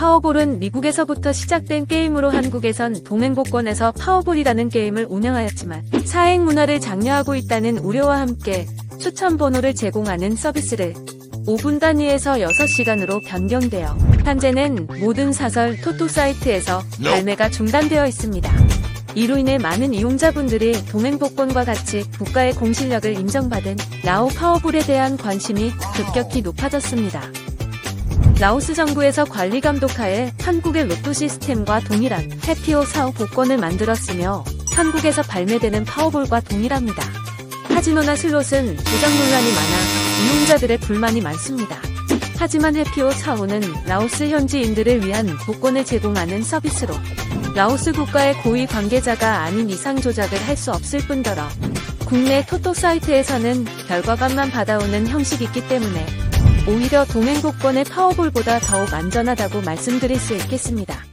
파워볼은 미국에서부터 시작된 게임으로 한국에선 동행복권에서 파워볼이라는 게임을 운영하였지만 사행 문화를 장려하고 있다는 우려와 함께 추천 번호를 제공하는 서비스를 5분 단위에서 6시간으로 변경되어 현재는 모든 사설 토토 사이트에서 발매가 중단되어 있습니다. 이로 인해 많은 이용자분들이 동행복권과 같이 국가의 공실력을 인정받은 라오 파워볼에 대한 관심이 급격히 높아졌습니다. 라오스 정부에서 관리 감독하에 한국의 로또 시스템과 동일한 해피오 사오 복권을 만들었으며 한국에서 발매되는 파워볼과 동일합니다. 카지노나 슬롯은 조작 논란이 많아 이용자들의 불만이 많습니다. 하지만 해피오 사오는 라오스 현지인들을 위한 복권을 제공하는 서비스로 라오스 국가의 고위 관계자가 아닌 이상 조작을 할 수 없을 뿐더러 국내 토토 사이트에서는 결과값만 받아오는 형식이기 때문에 오히려 동행 복권의 파워볼보다 더욱 안전하다고 말씀드릴 수 있겠습니다.